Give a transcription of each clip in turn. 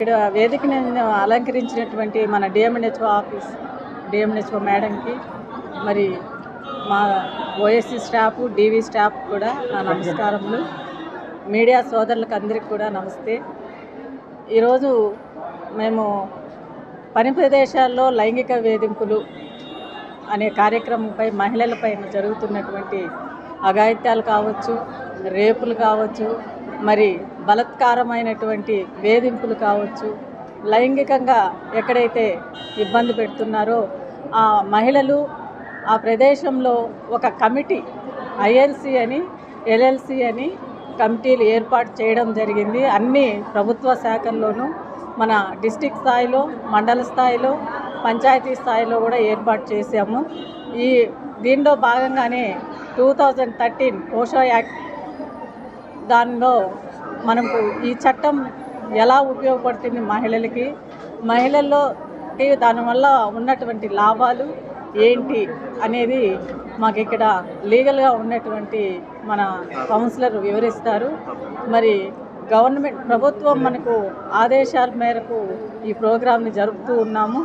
ఇక్కడ వేదికని అలంకరించినటువంటి మన DM&HO office DM&HO మేడంకి మరి మా ఓఎస్సి స్టాఫ్ డీవీ స్టాఫ్ కూడా నా నమస్కారములు. మీడియా సోదరులకు అందరికీ కూడా నమస్తే. ఈరోజు మేము పని ప్రదేశాల్లో లైంగిక వేధింపులు అనే కార్యక్రమంపై మహిళలపై జరుగుతున్నటువంటి అఘాయిత్యాలు కావచ్చు రేపులు కావచ్చు మరి బలత్కారమైనటువంటి వేధింపులు కావచ్చు లైంగికంగా ఎక్కడైతే ఇబ్బంది పెడుతున్నారో ఆ మహిళలు ఆ ప్రదేశంలో ఒక కమిటీ ఐఎల్సి అని ఎల్ఎల్సి అని కమిటీలు ఏర్పాటు చేయడం జరిగింది. అన్ని ప్రభుత్వ శాఖల్లోనూ మన డిస్టిక్ స్థాయిలో మండల స్థాయిలో పంచాయతీ స్థాయిలో కూడా ఏర్పాటు చేశాము. ఈ దీనిలో భాగంగానే two thousand thirteen POCSO act దానిలో మనకు ఈ చట్టం ఎలా ఉపయోగపడుతుంది మహిళలకి? మహిళల్లోకి దానివల్ల ఉన్నటువంటి లాభాలు ఏంటి అనేది మాకు ఇక్కడ లీగల్గా ఉన్నటువంటి మన కౌన్సిలర్ వివరిస్తారు. మరి గవర్నమెంట్ ప్రభుత్వం మనకు ఆదేశాల మేరకు ఈ ప్రోగ్రామ్ని జరుపుతూ ఉన్నాము.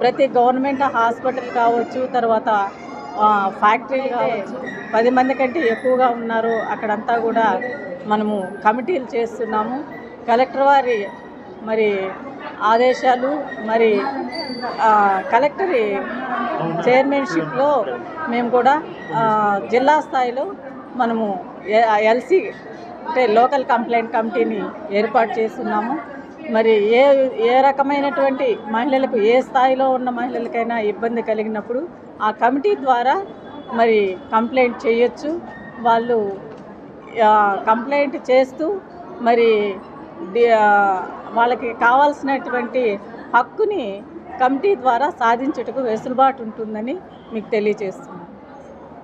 ప్రతి గవర్నమెంట్ హాస్పిటల్ కావచ్చు తర్వాత ఫ్యాక్టరీ ఫ్యాక్టరీలు కావచ్చు పది మంది కంటే ఎక్కువగా ఉన్నారు. అక్కడంతా కూడా మనము కమిటీలు చేస్తున్నాము. కలెక్టర్ వారి మరి ఆదేశాలు మరి కలెక్టర్ చైర్మన్షిప్లో మేము కూడా జిల్లా స్థాయిలో మనము ఎల్సి అంటే లోకల్ కంప్లైంట్ కమిటీని ఏర్పాటు చేస్తున్నాము. మరి ఏ ఏ రకమైనటువంటి మహిళలకు ఏ స్థాయిలో ఉన్న మహిళలకైనా ఇబ్బంది కలిగినప్పుడు ఆ కమిటీ ద్వారా మరి కంప్లైంట్ చేయొచ్చు. వాళ్ళు కంప్లైంట్ చేస్తూ మరి వాళ్ళకి కావాల్సినటువంటి హక్కుని కమిటీ ద్వారా సాధించుటకు వెసులుబాటు ఉంటుందని మీకు తెలియజేస్తుంది